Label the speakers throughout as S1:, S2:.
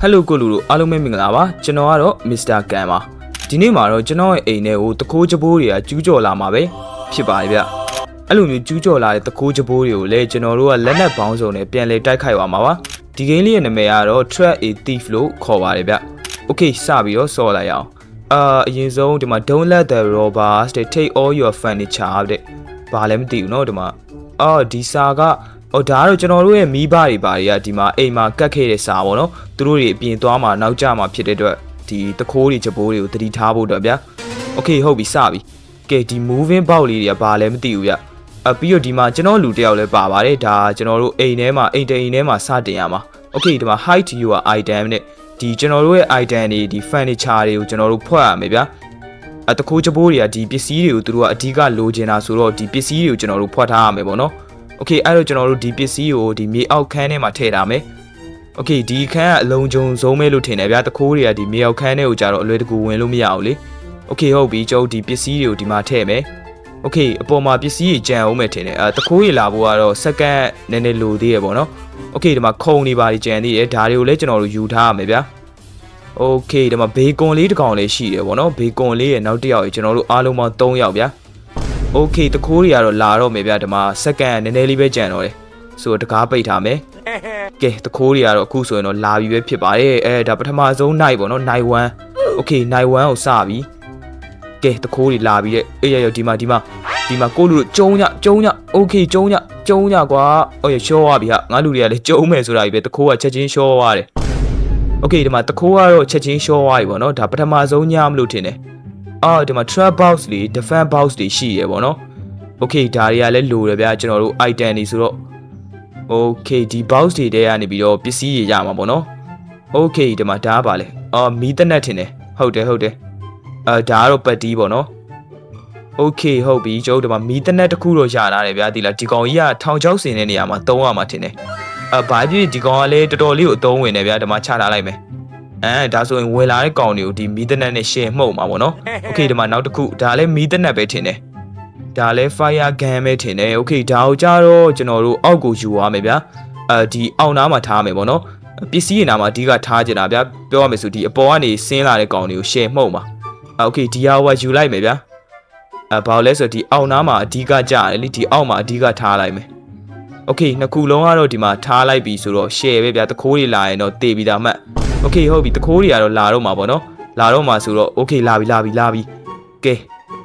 S1: ဟယ်လိုကိုလူတို့အားလုံးပဲမင်္ဂလာပါကျွန်တော်ကတော့မစ္စတာကန်ပါဒီနေ့မှာတော့ကျွန်တော်ရဲ့အိမ်ထဲကိုတခိုးချပိုးတွေကကျူးကျော်လာမှာပဲဖြစ်ပါတယ်ဗျအဲ့လိုမျိုးကျူးကျော်လာတဲ့တခိုးချပိုးတွေကိုလည်းကျွန်တော်တို့ကလက်နက်ပေါင်းစုံနဲ့ပြန်လည်တိုက်ခိုက်သွားမှာပါဒီဂိမ်းလေးရဲ့နာမည်ကတော့ Trap a Thief လို့ခေါ်ပါတယ်ဗျ Okay စပြီးတော့ဆော်လိုက်ရအောင်အာအရင်ဆုံးဒီမှာ Don't let the robbers they take all your furniture တဲ့ဘာလည်းမသိဘူးเนาะဒီမှာအော်ဒီစာက ဟိုဒါကတော့ကျွန်တော်တို့ရဲ့မိဘတွေဘာတွေကဒီမှာအိမ်မှာကတ်ခဲ့တဲ့စာပေါ့နော်သူတို့တွေအပြင်သွားမှာနောက်ကျမှာဖြစ်တဲ့အတွက်ဒီတခိုးတွေချပိုးတွေကိုတတိထားဖို့တော့ဗျာ Okay ဟုတ်ပြီစပြီကဲဒီ moving box လေးတွေကဘာလည်းမသိဘူးဗျအပြီးတော့ဒီမှာကျွန်တော်လူတစ်ယောက်လည်းပါပါတယ်ဒါကျွန်တော်တို့အိမ်ထဲမှာအိမ်တအိမ်ထဲမှာစတင်ရမှာ Okay ဒီမှာ height your item နဲ့ဒီကျွန်တော်တို့ရဲ့ item တွေဒီ furniture တွေကိုကျွန်တော်တို့ဖွက်ရမယ်ဗျာအတခိုးချပိုးတွေကဒီပစ္စည်းတွေကိုသူတို့ကအဓိကလိုချင်တာဆိုတော့ဒီပစ္စည်းတွေကိုကျွန်တော်တို့ဖွက်ထားရမယ်ပေါ့နော် Okay အဲ့တော့ကျွန်တော်တို့ဒီပစ္စည်းကိုဒီမြေအောက်ခန်းထဲမှာထည့်ထားမယ် Okay ဒီခန်းကအလုံးကျုံဆုံးမဲလို့ထင်တယ်ဗျာတခိုးတွေကဒီမြေအောက်ခန်းထဲကိုကြတော့အလွယ်တကူဝင်လို့မရဘူးလေ Okay ဟုတ်ပြီကျွန်တော်ဒီပစ္စည်းတွေကိုဒီမှာထည့်မယ် Okay အပေါ်မှာပစ္စည်းကြီးကြံအောင်မယ်ထင်တယ်အဲတခိုးရီလာဖို့ကတော့စက္ကန့်နည်းနည်းလိုသေးရပေါ့နော် Okay ဒီမှာခုံနေပါကြံသေးတယ်ဒါတွေကိုလည်းကျွန်တော်တို့ယူထားရမယ်ဗျာ Okay ဒီမှာဘေကွန်လေးတစ်ကောင်လေးရှိတယ်ပေါ့နော်ဘေကွန်လေးရဲ့နောက်တစ်ယောက်ကြီးကျွန်တော်တို့အားလုံးပေါင်း3ယောက်ဗျာ Okay တခိုးတွေကတော့လာတော့မယ်ဗျာဒီမှာစက္ကန့်နည်းနည်းလေးပဲကြံတော့တယ်ဆိုတော့တကားပိတ်ထားမယ်ကဲတခိုးတွေကတော့အခုဆိုရင်တော့လာပြီပဲဖြစ်ပါတယ်အဲဒါပထမဆုံး night ပေါ့နော် night 1 Okay night 1ကိုစပြီကဲတခိုးတွေလာပြီတဲ့အေးရရဒီမှာဒီမှာဒီမှာကိုလူတို့ကျုံညကျုံည Okay ကျုံညကျုံညကွာဟုတ်ရရှော့သွားပြီဟာငါလူတွေကလည်းကျုံမယ်ဆိုတာကြီးပဲတခိုးကချက်ချင်းရှော့သွားတယ် Okay ဒီမှာတခိုးကတော့ချက်ချင်းရှော့သွားပြီပေါ့နော်ဒါပထမဆုံးညမလို့ထင်တယ် အော်ဒီမှာ trap box တွေ defense box တွေရှိရပေါ့နော် Okay ဒါတွေကလည်းလိုတယ်ဗျာကျွန်တော်တို့ item တွေဆိုတော့ Okay ဒီ box တွေတဲကနေပြီးတော့ပစ္စည်းတွေရမှာပေါ့နော် Okay ဒီမှာဒါကပါလေအော်မီးတနက်ထင်တယ်ဟုတ်တယ်ဟုတ်တယ်အဲဒါကတော့ပတ်တီးပေါ့နော် Okay ဟုတ်ပြီကျွန်တော်တို့ဒီမှာမီးတနက်တစ်ခုတော့ရလာတယ်ဗျာဒီလားဒီကောင်ကြီးကထောင်ချောက်စင်တဲ့နေရာမှာသုံးရမှာထင်တယ်အဲဘာဖြစ်ဒီကောင်ကလည်းတော်တော်လေးကိုအသုံးဝင်တယ်ဗျာဒီမှာချထားလိုက်မယ် အဲဒါဆိုရင်ဝင်လာတဲ့ကောင်တွေကိုဒီမီးတနက်နဲ့ရှင်းမှုတ်မှာပေါ့နော် Okay ဒီမှာနောက်တစ်ခုဒါလည်းမီးတနက်ပဲထင်တယ်ဒါလည်း fire gun ပဲထင်တယ် Okay ဒါကိုကြတော့ကျွန်တော်တို့အောက်ကိုယူရမယ်ဗျာအဲဒီအောက်နားမှာထားမယ်ပေါ့နော်ပစ္စည်းရနာမှာအဓိကထားကြတာဗျာပြောရမယ်ဆိုဒီအပေါ်ကနေဆင်းလာတဲ့ကောင်တွေကိုရှင်းမှုတ်မှာအဲ Okay ဒီဟာကယူလိုက်မယ်ဗျာ အဲဘာလို့လဲဆိုတော့ဒီအောက်နားမှာအဓိကကြာတယ်လေဒီအောက်မှာအဓိကထားလိုက်မယ်โอเคနှစ်ခုလုံးကတော့ဒီမှာထားလိုက်ပြီဆိုတော့ share ပဲဗျာတခိုးတွေလာရင်တော့တေးပြီးသားမှတ် โอเคဟုတ်ပြီတခိုးတွေကတော့လာတော့မှာပေါ့နော်လာတော့မှာဆိုတော့โอเคလာပြီလာပြီလာပြီကဲ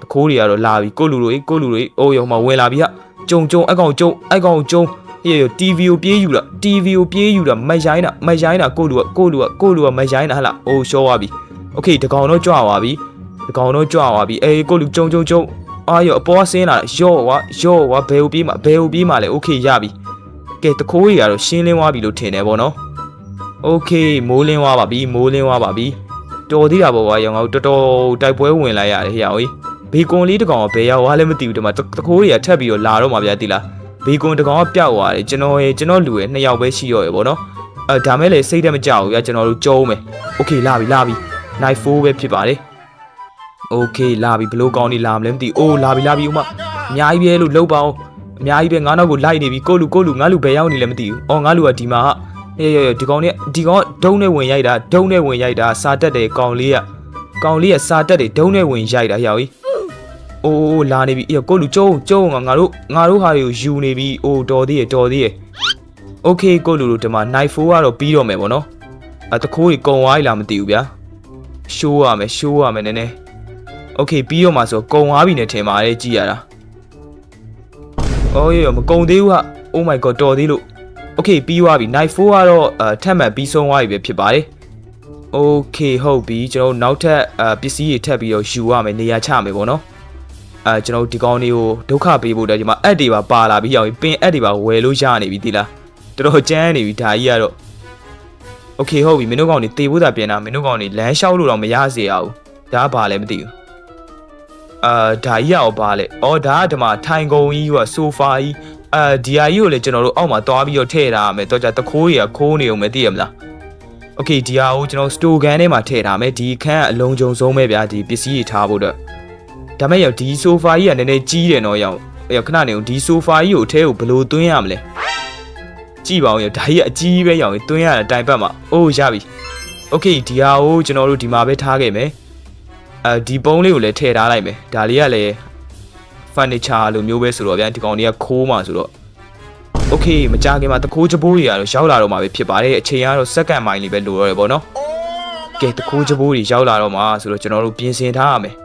S1: တခိုးတွေကတော့လာပြီကိုလူတို့ကိုလူတို့အိုးရုံမှာဝင်လာပြီဟာကြုံကြုံအကောင်ကြုံအကောင်ကြုံဟေး TV ကိုပြေးယူတာ TV ကိုပြေးယူတာမရိုင်းတာမရိုင်းတာကိုလူကကိုလူကကိုလူကမရိုင်းတာဟလားအိုးရှောသွားပြီโอเคတကောင်တော့ကြွသွားပြီတကောင်တော့ကြွသွားပြီအေးကိုလူကြုံကြုံကြုံ အာရောအပေါ်ဆင်းလာရော့ဝါရော့ဝါဘယ်ကိုပြေးမှာဘယ်ကိုပြေးမှာလဲโอเคရပြီကဲတခိုးကြီးကတော့ရှင်းလင်းသွားပြီလို့ထင်တယ်ဗောနော် โอเคမိုးလင်းသွားပါပြီမိုးလင်းသွားပါပြီတော်သေးတာပေါ့ကွာရောင်ငါတို့တော်တော်တိုက်ပွဲဝင်လိုက်ရတယ်ဟေ့ရောင်ကြီးဘေကွန်လေးတကောင်ကဘယ်ရောက်သွားလဲမသိဘူးဒီမှာတခိုးကြီးကထပ်ပြီးတော့လာတော့မှာဗျာတိလားဘေကွန်တကောင်ကပျောက်သွားတယ်ကျွန်တော်ရဲ့ကျွန်တော်လူရဲ့နှစ်ယောက်ပဲရှိရောရယ်ဗောနော်အဲဒါမဲ့လေစိတ်တမကြောက်ဘူးဗျာကျွန်တော်တို့ကျုံးမယ်โอเคလာပြီလာပြီ night 4ပဲဖြစ်ပါတယ် โอเคလာပြီဘလို့ကောင်းနေလာမလဲမသိအိုးလာပြီလာပြီဥမအများကြီးပဲလို့လှုပ်ပါအောင်အများကြီးပဲငါနောက်ကိုလိုက်နေပြီကိုလူကိုလူငါလူဘယ်ရောက်နေလဲမသိဘူးအော်ငါလူကဒီမှာ ဟာဟေးဟေးဒီကောင်နဲ့ဒီကောင်ဒုံးနဲ့ဝင်ရိုက်တာဒုံးနဲ့ဝင်ရိုက်တာစာတက်တယ်ကောင်လေးကကောင်လေးကစာတက်တယ်ဒုံးနဲ့ဝင်ရိုက်တာဟျော်ကြီးအိုးလာနေပြီအေးကိုလူကျုံကျုံငါငါတို့ငါတို့ဟာတွေကိုယူနေပြီအိုးတော်သေးရတော်သေးရโอเคကိုလူလူဒီမှာ night 4ကတော့ပြီးတော့မယ်ဗောနော်အတခိုးကြီးကုံသွားပြီလားမသိဘူးဗျာရှိုးရမယ်ရှိုးရမယ်နည်းနည်း โอเคပြီးတော့မှဆိုကုံသွားပြီနဲ့ထင်ပါတယ်ကြည်ရတာအော်ရမကုံသေးဘူးဟာ Oh my god တော်သေးလို့ Okay ပြီးသွားပြီ night 4ကတော့အထက်မှပြီးဆုံးသွားပြီပဲဖြစ်ပါတယ် Okay ဟုတ်ပြီကျွန်တော်နောက်ထပ်ပစ္စည်းတွေထပ်ပြီးတော့ယူရမယ်နေရာချမယ်ပေါ့နော်အဲကျွန်တော်ဒီကောင်းလေးကိုဒုက္ခပေးဖို့တည်းဒီမှာအက်တွေပါပါလာပြီးရောက်ပြီပင်အက်တွေပါဝယ်လို့ရနေပြီဒီလားတော်တော်ကြမ်းနေပြီဒါကြီးကတော့ Okay ဟုတ်ပြီမင်းတို့ကောင်တွေတေဖို့တာပြန်တာမင်းတို့ကောင်တွေလမ်းလျှောက်လို့တော့မရစေရဘူးဒါကဘာလဲမသိဘူးအာဒါကြီးရောပါလေ။အော်ဒါကဒီမှာထိုင်ကုန်ကြီးကဆိုဖာကြီး အာဒီဟာကြီးကိုလည်းကျွန်တော်တို့အောက်မှာသွားပြီးတော့ထည့်ထားရမယ်။တော့ကြတခိုးကြီးကခိုးနေအောင်မသိရမလား။ Okay ဒီဟာကိုကျွန်တော်စတိုကန်ထဲမှာထည့်ထားမယ်။ဒီခန်းကအလုံးကျုံဆုံးပဲဗျာဒီပစ္စည်းတွေထားဖို့တော့။ဒါမဲ့ရောဒီဆိုဖာကြီးကနည်းနည်းကြီးတယ်နော်ရောင်။ရောခဏနေအောင်ဒီဆိုဖာကြီးကိုအထဲကိုဘယ်လိုသွင်းရမလဲ။ကြည့်ပါဦးရောဒါကြီးကအကြီးပဲရောင်သွင်းရတဲ့တိုင်ပတ်မှာ။အိုးရပြီ။ โอเคဒီဟာကိုကျွန်တော်တို့ဒီမှာပဲထားခဲ့မယ်အဲဒီပုံးလေးကိုလည်းထည့်ထားလိုက်မယ်ဒါလေးကလည်း furniture လိုမျိုးပဲဆိုတော့ဗျာဒီကောင်တွေကခိုးမှဆိုတော့โอเคမကြခင်မှာတခိုးချပိုးတွေကတော့ရောက်လာတော့မှာပဲဖြစ်ပါတယ်အချိန်ကတော့စက္ကန့်မိုင်လေးပဲလိုတော့တယ်ပေါ့နော်ကဲတခိုးချပိုးတွေရောက်လာတော့မှာဆိုတော့ကျွန်တော်တို့ပြင်ဆင်ထားရမယ်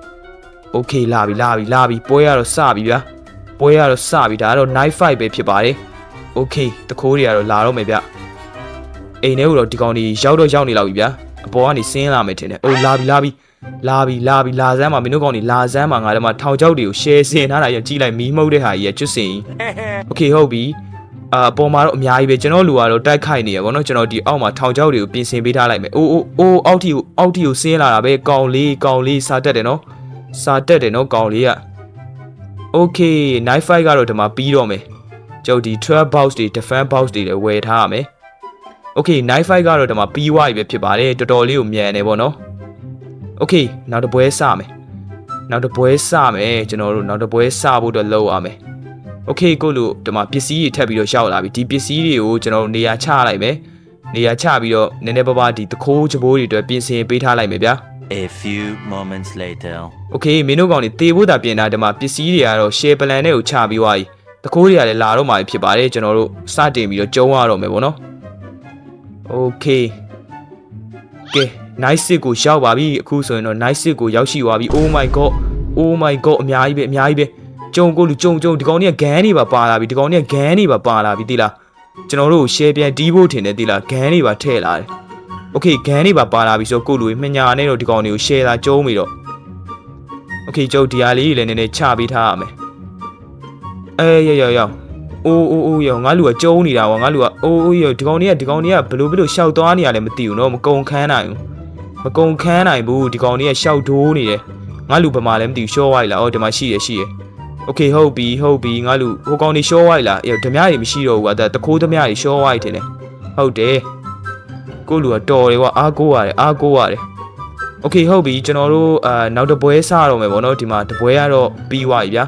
S1: โอเคလာပြီလာပြီလာပြီပွဲရတော့စပြီဗျာပွဲရတော့စပြီဒါကတော့ night fight ပဲဖြစ်ပါတယ်โอเคတခိုးတွေကတော့လာတော့မယ်ဗျအိမ်ထဲကိုတော့ဒီကောင်တွေရောက်တော့ရောက်နေလောက်ပြီဗျာအပေါ်ကနေဆင်းလာမယ်ထင်တယ်အိုးလာပြီလာပြီ လာပြီလာပြီလာစမ်းမှာမင်းတို့ကောင်တွေလာစမ်းမှာငါတို့မှာထောင်ချောက်တွေကို share စင်ထားတာရကြည့်လိုက်မီးမှုတ်တဲ့ဟာကြီးရကျွတ်စင်โอเคဟုတ်ပြီအာအပေါ်မှာတော့အများကြီးပဲကျွန်တော်လူကတော့တိုက်ခိုက်နေရပါတော့ကျွန်တော်ဒီအောက်မှာထောင်ချောက်တွေကိုပြင်ဆင်ပေးထားလိုက်မယ်အိုးအိုးအိုးအောက်ထီကိုအောက်ထီကိုဆင်းလာတာပဲကောင်လေးကောင်လေးစာတက်တယ်နော်စာတက်တယ်နော်ကောင်လေးက Okay night fight ကတော့ဒီမှာပြီးတော့မယ်ကျုပ်ဒီ12 box တွေ defense box တွေလည်းဝယ်ထားရမယ် Okay night fight ကတော့ဒီမှာပြီးွားပြီပဲဖြစ်ပါတယ်တော်တော်လေးကိုမြန်နေပေါ့ နော် Okay နောက်တစ်ပွဲစမယ်နောက်တစ်ပွဲစမယ်ကျွန်တော်တို့နောက်တစ်ပွဲစဖို့အတွက်လုပ်ရမယ် Okay ကိုလို့ဒီမှာပစ္စည်းတွေထပ်ပြီးတော့ရှောက်လာပြီဒီပစ္စည်းတွေကိုကျွန်တော်တို့နေရာချလိုက်မယ်နေရာချပြီးတော့နည်းနည်းပါးပါးဒီတခိုးချဘိုးတွေအတွက်ပြင်ဆင်ပေးထားလိုက်မယ်ဗျာ
S2: A few moments later.
S1: ။ Okay မင်းတို့ကောင်တွေတေဖို့တာပြင်တာဒီမှာပစ္စည်းတွေကတော့ share plan နဲ့ကိုချပြီးသွားပြီ။တခိုးတွေကလည်းလာတော့မှဖြစ်ပါတယ်ကျွန်တော်တို့စတင်ပြီးတော့ကျုံရတော့မယ်ပေါ့နော်။ Okay ။ကဲ night sit ကိုရောက်ပါပြီအခုဆိုရင်တော့ night sit ကိုရောက်ရှိသွားပြီ Oh my god Oh my god အများကြီးပဲအများကြီးပဲကျုံကိုလူကျုံကျုံဒီကောင်တွေကဂန်းတွေပါပါလာပြီဒီကောင်တွေကဂန်းတွေပါပါလာပြီတိလားကျွန်တော်တို့ share ပြန်တီးဖို့ထင်တယ်တိလားဂန်းတွေပါထည့်လာတယ်။ Okay ဂန်းတွေပါပါလာပြီဆိုတော့ကိုလူကြီးမညာနဲ့တော့ဒီကောင်တွေကို share လာကျုံးပြီတော့ โอเคကျုပ်ဒီဟာလေးတွေလည်းနည်းနည်းချပေးထားရမယ်အေးရရရအိုးအိုးအိုးရငါလူကကျုံးနေတာကွာငါလူကအိုးအိုးရဒီကောင်တွေကဒီကောင်တွေကဘလို့ဘလို့ရှောက်သွားနေရလဲမသိဘူးနော်မကုံခန်းနိုင်ဘူး မကုံခန်းနိုင်ဘူးဒီကောင်တွေကရှောက်ဒိုးနေတယ်ငါလူဘယ်မှာလဲမသိဘူးရှော့ဝိုက်လားအော်ဒီမှာရှိရရှိရโอเคဟုတ်ပြီဟုတ်ပြီငါလူဟိုကောင်တွေရှော့ဝိုက်လားအေးဓမြတွေမရှိတော့ဘူးကွာတခိုးဓမြတွေရှော့ဝိုက်တယ်လေဟုတ်တယ်ကိုလူကတော်တယ်ကွာအားကိုးရတယ်အားကိုးရတယ် โอเคဟုတ်ပြီကျွန်တော်တို့အာနောက်တစ်ပွဲစတော့မယ်ဗောနော်ဒီမှာတစ်ပွဲကတော့ပြီးသွားပြီဗျာ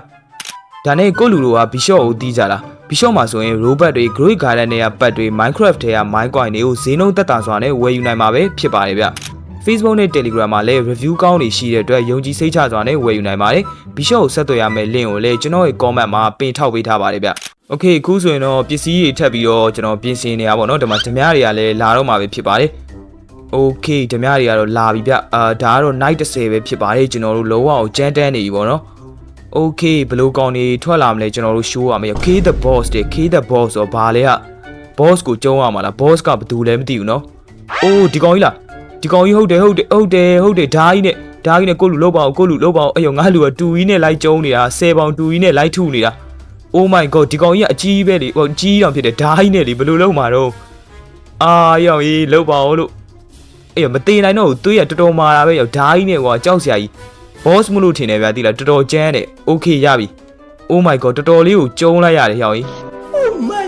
S1: ဒါနဲ့ကိုလူတို့ကဘီရှော့ကိုတီးကြလားဘီရှော့မှာဆိုရင် robot တွေ great garden တွေကပတ်တွေ minecraft တွေက mine coin တွေကိုဈေးနှုန်းသက်သာစွာနဲ့ဝယ်ယူနိုင်မှာပဲဖြစ်ပါတယ်ဗျ Facebook နဲ့ Telegram မှာလည်း review ကောင်းတွေရှိတဲ့အတွက်ယုံကြည်စိတ်ချစွာနဲ့ဝယ်ယူနိုင်ပါတယ်ဘီရှော့ကိုဆက်သွယ်ရမယ့် link ကိုလည်းကျွန်တော်ရဲ့ comment မှာပင်ထောက်ပေးထားပါတယ်ဗျโอเคအခုဆိုရင်တော့ပစ္စည်းတွေထပ်ပြီးတော့ကျွန်တော်ပြင်ဆင်နေရပါတော့ဒီမှာဓမြတွေကလည်းလာတော့မှာပဲဖြစ်ပါတယ် โอเคဓမြတွေကတော့လာပြီဗျအာဒါကတော့ night 30ပဲဖြစ်ပါတယ်ကျွန်တော်တို့လုံးဝကိုကြမ်းတမ်းနေပြီပေါ့နော်โอเคဘယ်လိုကောင်တွေထွက်လာမလဲကျွန်တော်တို့ show ရမယ် K the boss တဲ့ K the boss ဆိုတော့ဘာလဲက boss ကိုကျုံးရမှာလား boss ကဘယ်သူလဲမသိဘူးနော်အိုးဒီကောင်ကြီးလား ဒီကောင်ကြီးဟုတ်တယ်ဟုတ်တယ်ဟုတ်တယ်ဟုတ်တယ်ဓာကြီးနဲ့ဓာကြီးနဲ့ကိုလူလောက်ပါအောင်ကိုလူလောက်ပါအောင်အဲ့ရောငါလူကတူကြီးနဲ့လိုက်ကျုံးနေတာ10ပေါင်တူကြီးနဲ့လိုက်ထုနေတာ Oh my god ဒီကောင်ကြီးကအကြီးပဲလေဟိုကြီးတောင်ဖြစ်တယ်ဓာကြီးနဲ့လေဘယ်လိုလုပ်မှာတော့အာရောင်ကြီးလောက်ပါအောင်လို့အေးမသေးနိုင်တော့ဘူးသွေးရတော်တော်မာတာပဲရောက်ဓာကြီးနဲ့ကွာကြောက်စရာကြီး boss မလို့ထင်တယ်ဗျာတိလားတော်တော်ကျန်းတယ် okay ရပြီ oh my god တော်တော်လေးကိုကျုံးလိုက်ရတယ်ရောက်ကြီး
S3: Oh my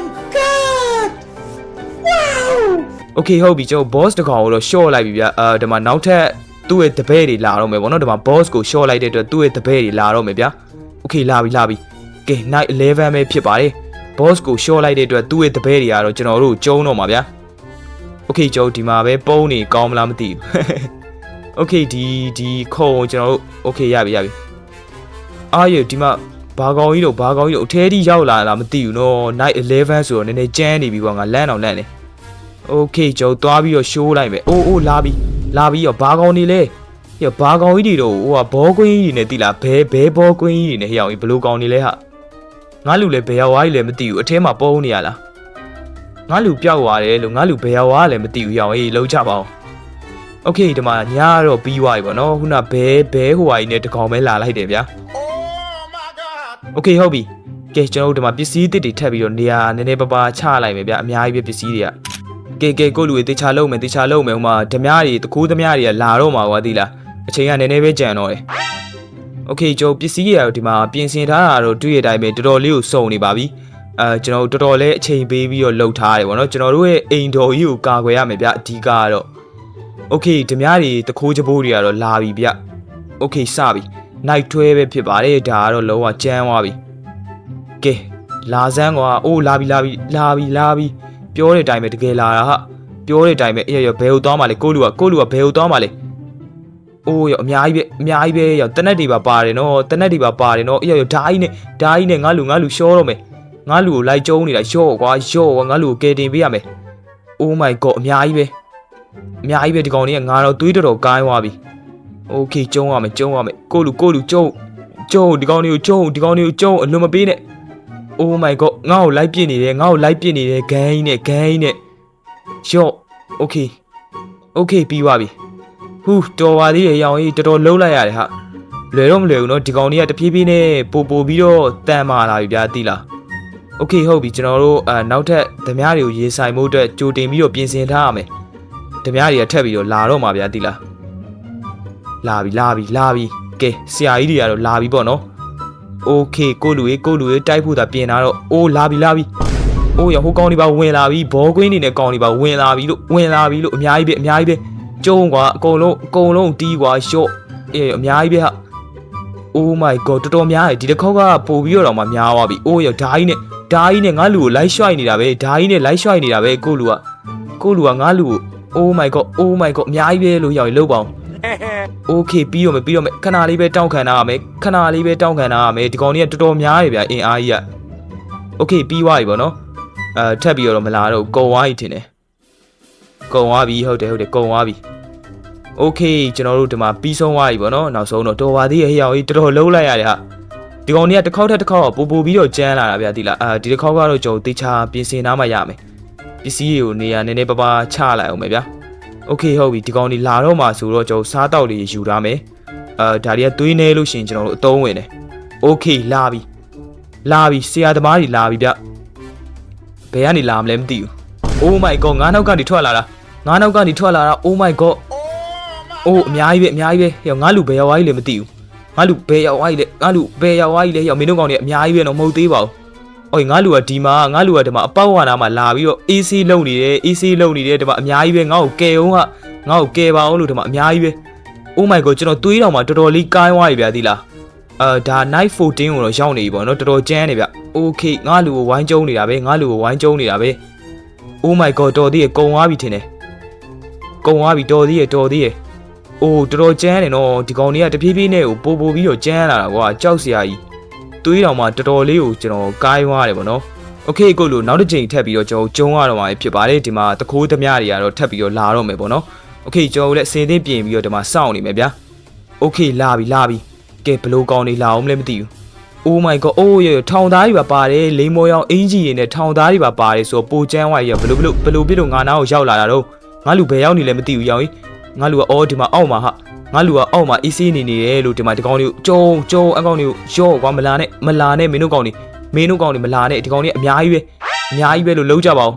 S1: okay ဟုတ်ပြီကျွန်တော် boss တကောင်ကိုတော့ short လိုက်ပြီဗျာအာဒီမှာနောက်ထပ်သူ့ရဲ့တပည့်တွေလာတော့မယ်ဗောနော်ဒီမှာ boss ကို short လိုက်တဲ့အတွက်သူ့ရဲ့တပည့်တွေလာတော့မယ်ဗျာ okay လာပြီလာပြီကဲ night 11ပဲဖြစ်ပါတယ် boss ကို short လိုက်တဲ့အတွက်သူ့ရဲ့တပည့်တွေကတော့ကျွန်တော်တို့ကျုံးတော့မှာဗျာ okay ကျွန်တော်ဒီမှာပဲပုံးနေကောင်းမလားမသိဘူး okay ဒီဒီခုံကိုကျွန်တော်တို့ okay ရပြီရပြီအားရဒီမှာဘာကောင်ကြီးတော့ဘာကောင်ကြီးတော့အထဲထိရောက်လာတာမသိဘူးနော် night 11ဆိုတော့နည်းနည်းကြမ်းနေပြီကွာငါလန့်အောင်လန့် နေ okay ကျွန်တော်သွားပြီးတော့ show လိုက်မယ်အိုးအိုးလာပြီလာပြီးတော့ဘာကောင်နေလဲဟေ့ဘာကောင်ကြီးတွေတော့ဟိုကဘောကွင်းကြီးတွေနဲ့တိလားဘဲဘဲဘောကွင်းကြီးတွေနဲ့ဟေ့အောင်ကြီးဘလို့ကောင်နေလဲဟာငါလူလည်းဘယ်ရောက်သွားကြီးလဲမသိဘူးအထဲမှာပုံနေရလားငါလူပျောက်သွားတယ်လို့ငါလူဘယ်ရောက်သွားလဲမသိဘူးဟေ့အောင်အေးလုံးချပါအောင် โอเคဒီမှာညာတော့ပြီးသွားပြီပေါ့နော်ခုနဘဲဘဲဟိုဟာကြီးနဲ့တကောင်ပဲလာလိုက်တယ်ဗျာ
S3: Oh my god!
S1: โอเคဟုတ်ပြီကဲကျွန်တော်တို့ဒီမှာပစ္စည်းတစ်တွေထပ်ပြီးတော့နေရာနည်းနည်းပါးပါးချလိုက်မယ်ဗျာအများကြီးပဲပစ္စည်းတွေက ကဲကဲကိုလူတွေတေချာလုံးမယ်တေချာလုံးမယ်ဟိုမှာဓမြတွေတကူးဓမြတွေကလာတော့မှာကွာသိလားအချိန်ကနည်းနည်းပဲကြံတော့တယ်โอเคကျွန်တော်ပစ္စည်းတွေကတော့ဒီမှာပြင်ဆင်ထားတာတော့တွေ့ရတိုင်းပဲတော်တော်လေးကိုစုံနေပါပြီအဲကျွန်တော်တို့တော်တော်လေးအချိန်ပေးပြီးတော့လှုပ်ထားရတယ်ဗောနော်ကျွန်တော်တို့ရဲ့အိမ်တော်ကြီးကိုကာကွယ်ရမယ်ဗျအဓိကကတော့ โอเคဓမြတွေတခိုးချဘိုးတွေကတော့လာပြီဗျโอเคစပြီ night 12ပဲဖြစ်ပါတယ်ဒါကတော့လုံးဝကြမ်းသွားပြီကဲလာစမ်းကွာအိုးလာပြီလာပြီလာပြီလာပြီပြော တဲ့အတိုင်းပဲတကယ်လာတာဟာပြောတဲ့အတိုင်းပဲအေးရောဘယ်ကိုသွားမှလဲကိုလူကကိုလူကဘယ်ကိုသွားမှလဲအိုးရောအများကြီးပဲအများကြီးပဲရောတနက်တွေပါပါတယ်နော်တနက်တွေပါပါတယ်နော်အေးရောဓာကြီးနဲ့ဓာကြီးနဲ့ငါလူငါလူရှောတော့မယ်ငါလူကိုလိုက်ကျုံနေတာရော့ကွာရော့ကွာငါလူကိုကယ်တင်ပေးရမယ် Oh my god အများကြီးပဲအများကြီးပဲဒီကောင်လေးကငါတော့သွေးတော်တော်ကိုင်းသွားပြီ Okay ကျုံရမယ်ကျုံရမယ်ကိုလူကိုလူကျုံကျုံဒီကောင်လေးကိုကျုံဒီကောင်လေးကိုကျုံအလွန်မပေးနဲ့ Oh my god ငါ့ကိုလိုက်ပြစ်နေတယ်ငါ့ကိုလိုက်ပြစ်နေတယ်ဂိုင်းနဲ့ဂိုင်းနဲ့ရော့ Okay Okay ပြီးသွားပြီဟူးတော်ပါသေးရဲ့ရောင်ကြီးတော်တော်လုံးလိုက်ရတယ်ဟာလွယ်တော့မလွယ်ဘူးเนาะဒီကောင်လေးကတဖြည်းဖြည်းနဲ့ပို့ပို့ပြီးတော့တန်မာလာပြီဗျာသိလား โอเคဟုတ်ပြီကျွန်တော်တို့အာနောက်ထပ်ဓမြတွေကိုရေးဆိုင်မှုအတွက်ကြိုတင်ပြီးတော့ပြင်ဆင်ထားရမယ်ဓမြတွေကထပ်ပြီးတော့လာတော့မှာဗျာတိလားလာပြီလာပြီလာပြီကဲဆရာကြီးတွေကတော့လာပြီပေါ့နော် โอเคကိုလူရေးကိုလူရေးတိုက်ဖို့သာပြင်လာတော့အိုးလာပြီလာပြီအိုးရဟိုကောင်တွေပါဝင်လာပြီဘောကွင်းတွေနဲ့ကောင်တွေပါဝင်လာပြီလို့ဝင်လာပြီလို့အများကြီးပဲအများကြီးပဲကျုံကွာအကုန်လုံးအကုန်လုံးတီးကွာရှော့အေးအများကြီးပဲဟာ Oh my god တော်တော်များတယ်ဒီတစ်ခေါက်ကပို့ပြီးတော့မှများသွားပြီ။အိုးရဓာကြီးနဲ့ဓာကြီးနဲ့ငါလူကိုလိုက်ရွှိုက်နေတာပဲဓာကြီးနဲ့လိုက်ရွှိုက်နေတာပဲကိုလူကကိုလူကငါလူကို Oh my god Oh my god အများကြီးပဲလို့ရောက်ရင်လောက်ပါအောင်။ Okay ပြီးတော့မယ်ပြီးတော့မယ်ခဏလေးပဲတောင်းခံထားရမယ်ခဏလေးပဲတောင်းခံထားရမယ်ဒီကောင်ကြီးကတော်တော်များတယ်ဗျအင်အားကြီးက Okay ပြီးသွားပြီပေါ့နော်။အဲထပ်ပြီးတော့မလာတော့ဘူးကုံသွားပြီထင်တယ်။ကုံသွားပြီဟုတ်တယ်ဟုတ်တယ်ကုံသွားပြီ။ Okay ကျွန်တော်တို့ဒီမှာပြီးဆုံးသွားပြီပေါ့နော်နောက်ဆုံးတော့တော်ပါသေးရဲ့ဟေ့ရောက်ကြီးတော်တော်လုံးလိုက်ရတယ်ဟာဒီကောင်တွေကတစ်ခေါက်ထက်တစ်ခေါက်ပို့ပို့ပြီးတော့ကျန်းလာတာဗျာဒီလားအာဒီတစ်ခေါက်ကတော့ကျွန်တော်တေချာပြင်ဆင်ထားမှရမယ်ပစ္စည်းတွေကိုနေရာနည်းနည်းပါးပါးချလိုက်အောင်ပဲဗျာ Okay ဟုတ်ပြီဒီကောင်တွေလာတော့မှဆိုတော့ကျွန်တော်စားတောက်တွေယူထားမယ်အာဒါတွေကသွေးနေလို့ရှိရင်ကျွန်တော်တို့အသုံးဝင်တယ် Okay လာပြီလာပြီဆရာသမားတွေလာပြီဗျဘယ်ကနေလာမလဲမသိဘူး Oh my god ငါးနောက်ကနေထွက်လာတာငါးနောက်ကနေထွက်လာတာ Oh my god အိုးအများကြီးပဲအများကြီးပဲဟေ့ငါလူဘယ်ရောက်သွားကြီးလဲမသိဘူးငါလူဘယ်ရောက်သွားကြီးလဲငါလူဘယ်ရောက်သွားကြီးလဲဟေ့မင်းတို့ကောင်တွေအများကြီးပဲတော့မဟုတ်သေးပါဘူး အိုးငါလူကဒီမှာငါလူကဒီမှာအပေါက်ဝါနာမှာလာပြီးတော့ AC လုံနေတယ် AC လုံနေတယ်ဒီမှာအများကြီးပဲငါ့ကိုကယ်အောင်ကငါ့ကိုကယ်ပါအောင်လို့ဒီမှာအများကြီးပဲ Oh my god ကျွန်တော်တွေးတော့မှတော်တော်လေးကိုင်းသွားပြီဗျာသီလားအာဒါ night 14ကိုတော့ရောက်နေပြီပေါ့နော်တော်တော်ကျန်းနေဗျ Okay ငါလူကိုဝိုင်းကျုံနေတာပဲငါလူကိုဝိုင်းကျုံနေတာပဲ Oh my god တော်သေးရကုံသွားပြီထင်တယ်ကုံသွားပြီတော်သေးရတော်သေးရအိုးတော်တော်ကျန်းတယ်နော်ဒီကောင်တွေကတဖြည်းဖြည်းနဲ့ကိုပို့ပို့ပြီးတော့ကျန်းလာတာကွာကြောက်စရာကြီး တွေးတော်မှတော်တော်လေးကိုကျွန်တော်ကိုင်းသွားတယ်ပေါ့နော်โอเคကိုလို့နောက်တစ်ချိန်ထပ်ပြီးတော့ကျွန်တော်ကျုံရတော့မှာဖြစ်ပါတယ်ဒီမှာတခိုးသမျှတွေကတော့ထပ်ပြီးတော့လာတော့မယ်ပေါ့နော်โอเคကျွန်တော်လည်းအစင်းသိပြင်ပြီးတော့ဒီမှာစောင့်နေမယ်ဗျာโอเคလာပြီလာပြီကဲဘလို့ကောင်းနေလာအောင်မလဲမသိဘူး Oh my god အိုးရထောင်သားတွေပါပါတယ်လိန်မော်ရောင်အင်ဂျီတွေနဲ့ထောင်သားတွေပါပါတယ်ဆိုတော့ပိုကျန်းဝါကြီးရဘလို့ဘလို့ဘလို့ပြလို့ငါနာကိုရောက်လာတာတော့ငါလူဘယ်ရောက်နေလဲမသိဘူးရောင်ကြီး ငါလူကအော်ဒီမှာအောက်မှာဟာ ငါလူကအောက်မှာအေးဆေးနေနေတယ်လို့ဒီမှာဒီကောင်လေးကိုကျုံကျုံအကောင်လေးကိုရော့ကွာမလာနဲ့မလာနဲ့မင်းတို့ကောင်လေးမင်းတို့ကောင်လေးမလာနဲ့ဒီကောင်လေးအများကြီးပဲအများကြီးပဲလို့လုံးကြပါဦး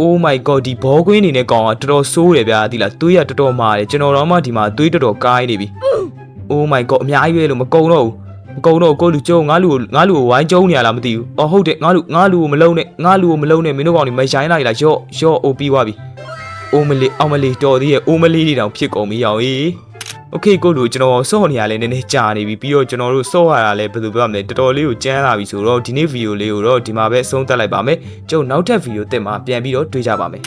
S1: Oh my god ဒီဘောကွင်းနေနဲ့ကောင်ကတော်တော်ဆိုးတယ်ဗျာဒီလားသွေးရတော်တော်မာတယ်ကျွန်တော်တော့မှဒီမှာသွေးတော်တော်ကိုင်းနေပြီ Oh my god အများကြီးပဲလို့မကုံတော့ဘူးမကုံတော့ကိုလူကျုံငါလူကိုငါလူကိုဝိုင်းကျုံနေရလားမသိဘူးအော်ဟုတ်တယ်ငါလူငါလူကိုမလုံးနဲ့ငါလူကိုမလုံးနဲ့မင်းတို့ကောင်လေးမရိုင်းလိုက်လားရော့ရော့အိုပြီးသွားပြီအိုမလီအောင်မလီတော်သေးရဲ့အိုမလီတွေတောင်ဖြစ်ကုန်ပြီရောင်ကြီး โอเคကိုလူကျွန်တော်စော့နေရလဲနည်းနည်းကြာနေပြီပြီးတော့ကျွန်တော်တို့စော့ရတာလဲဘယ်လိုပြောမလဲတော်တော်လေးကိုကြမ်းလာပြီဆိုတော့ဒီနေ့ဗီဒီယိုလေးကိုတော့ဒီမှာပဲအဆုံးသတ်လိုက်ပါမယ်ကျုပ်နောက်ထပ်ဗီဒီယိုတက်မှာပြန်ပြီးတော့တွေ့ကြပါမယ်